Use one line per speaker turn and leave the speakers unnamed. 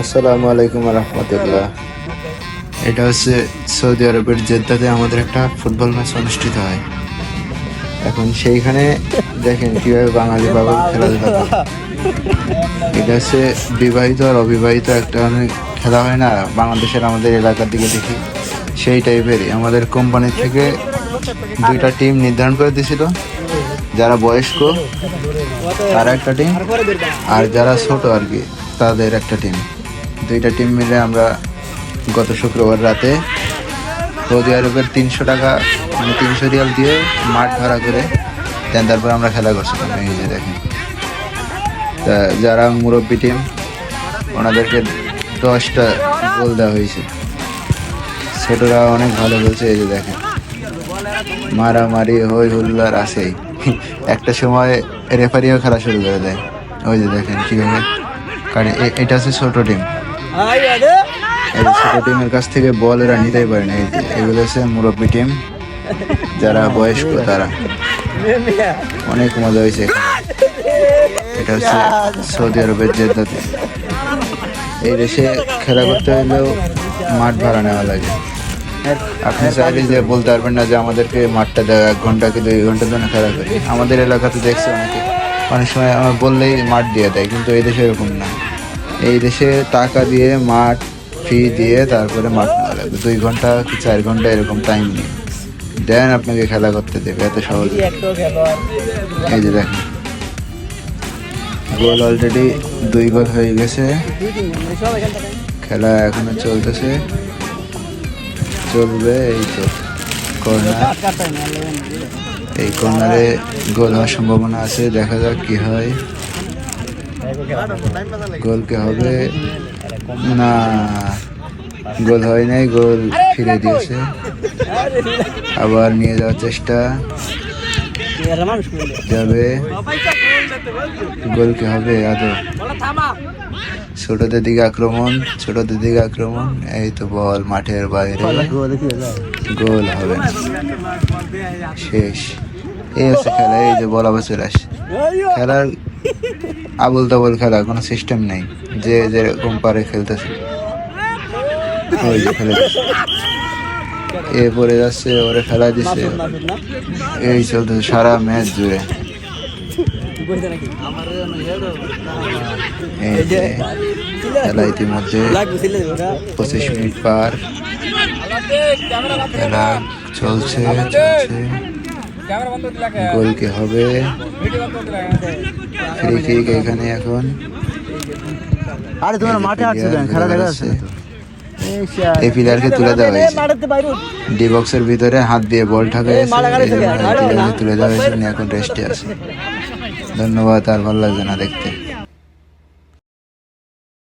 আসসালামু আলাইকুম রহমতুল্লাহ। এটা হচ্ছে সৌদি আরবের জেদ্দাতে আমাদের একটা ফুটবল ম্যাচ অনুষ্ঠিত হয়। এখন সেইখানে দেখেন কীভাবে বাঙালি বাবু খেলাধুলা এটা হচ্ছে বিবাহিত আর অবিবাহিত একটা খেলা হয় না, বাংলাদেশের আমাদের এলাকার দিকে দেখি। সেই টাইপেরই। আমাদের কোম্পানি থেকে দুইটা টিম নির্ধারণ করে দিয়েছিল। যারা বয়স্ক, তারা একটা টিম, আর যারা ছোট আর কি। তাদের একটা টিম দুইটা টিম মিলে আমরা গত শুক্রবার রাতে সৌদি আরবের তিনশো টাকা মানে তিনশো রিয়াল দিয়ে মাঠ ভাড়া করে দেন তারপর আমরা খেলা করছিলাম। এই যে দেখেন। তা যারা মুরব্বী টিম ওনাদেরকে দশটা গোল দেওয়া হয়েছে। ছোটরা অনেক ভালো খেলছে, এই যে দেখেন। মারামারি হই হুল্লার আছেই। একটা সময় রেফারিও খেলা শুরু করে দেয়। ওই যে দেখেন কীভাবে কারণ এটা হচ্ছে ছোট টিম এই ছোট টিমের কাছ থেকে বল এরা নিতেই পারে না। এই যে এগুলো হচ্ছে মুরব্বী টিম যারা বয়স্ক তারা। অনেক মজা হয়েছে এটা হচ্ছে সৌদি আরবের জেদ্দাতে এই দেশে খেলা করতে হলেও মাঠ ভাড়া নেওয়া লাগে। আপনি চাইলে যে বলতে পারবেন না যে আমাদেরকে মাঠটা দেয় এক ঘণ্টা কি দুই ঘণ্টার জন্য খেলা করি? আমাদের এলাকাতে দেখছে অনেকে। অনেক সময় আমার বললেই মাঠ দিয়ে দেয় কিন্তু এই দেশে এরকম না। এই দেশে টাকা দিয়ে মাঠ ফি দিয়ে তারপরে মাঠ নেওয়া লাগবে। দুই ঘণ্টা কি চার ঘণ্টা এরকম টাইম নিয়ে দেন আপনাকে খেলা করতে দেবে এত সহজ। এই যে দেখেন। গোল অলরেডি দুই গোল হয়ে গেছে। খেলা এখনও চলতেছে। চলবে এই তো। কর্নার এই কর্নারে গোল হওয়ার সম্ভাবনা আছে। দেখা যাক কি হয়। গোল কে হবে। না, গোল হয় নাই, গোল ফিরে দিয়েছে। আবার নিয়ে যাওয়ার চেষ্টা। যাবে। গোল কে হবে আদৌ। ছোটদের দিকে আক্রমণ, ছোটদের দিকে আক্রমণ। এই তো বল মাঠের বাইরে। গোল হবে না। শেষ। এই হচ্ছে খেলা, এই যে বল আবার চলে আসে। খেলার আবল তাবল খেলা কোনো সিস্টেম নেই। যে যেরকম পারে খেলতেছে। ওই যে খেলে এ পড়ে যাচ্ছে, ওরে খেলা দিচ্ছে এই চলতেছে সারা ম্যাচ জুড়ে। খেলা ইতিমধ্যে পঁচিশ মিনিট পার। খেলা চলছে চলছে। গোল কি হবে। ফ্রি কিক এখানে এখন।
আরে তোমার মাঠে আছে কেন? খেলা দেখা যাচ্ছে
এই প্লেয়ারকে তুলে দেওয়া হয়েছে। ডি বক্সের ভিতরে হাত দিয়ে বল ঠাকা তুলে দেওয়া হয়েছে। এখন রেস্টে আছে। ধন্যবাদ আর ভালো লাগছে না দেখতে।